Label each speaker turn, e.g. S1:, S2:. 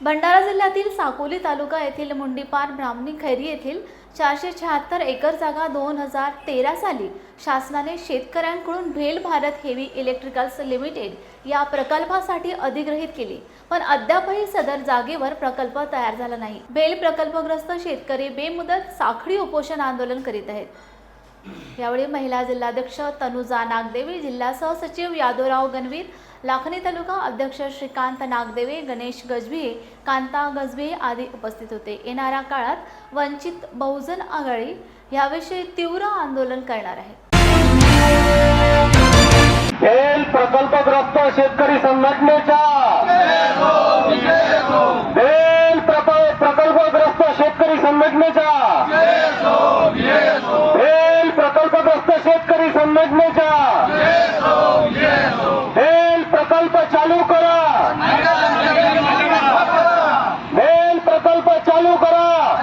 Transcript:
S1: भंडारा जिल्ह्यातील साकोली तालुका येथील मुंडीपार ब्राह्मणी खैरी येथील चारशे शहात्तर एकर जागा दोन हजार तेरा साली शासनाने शेतकऱ्यांकडून भेल भारत हेवी इलेक्ट्रिकल्स लिमिटेड या प्रकल्पासाठी अधिग्रहित केली. पण अद्यापही सदर जागेवर प्रकल्प तयार झाला नाही. भेल प्रकल्पग्रस्त शेतकरी बेमुदत साखळी उपोषण आंदोलन करीत आहेत. यावेळी महिला जिल्हाध्यक्ष तनुजा नागदेवी जिल्हा सहसचिव यादवराव गणवीर लाखनी तालुका अध्यक्ष श्रीकांत नागदेवे गणेश गजभिये कांता गजभिये आदी उपस्थित होते. येणाऱ्या काळात वंचित बहुजन आघाडी याविषयी तीव्र आंदोलन करणार आहे.
S2: प्रकल्पग्रस्त शेतकरी संघटनेच्या भेल प्रकल्प प्रकल्पग्रस्त शेतकरी संघटनेच्या भेल प्रकल्पग्रस्त शेतकरी संघटनेच्या प्रकल्प चालू करा. भेल प्रकल्प चालू करा.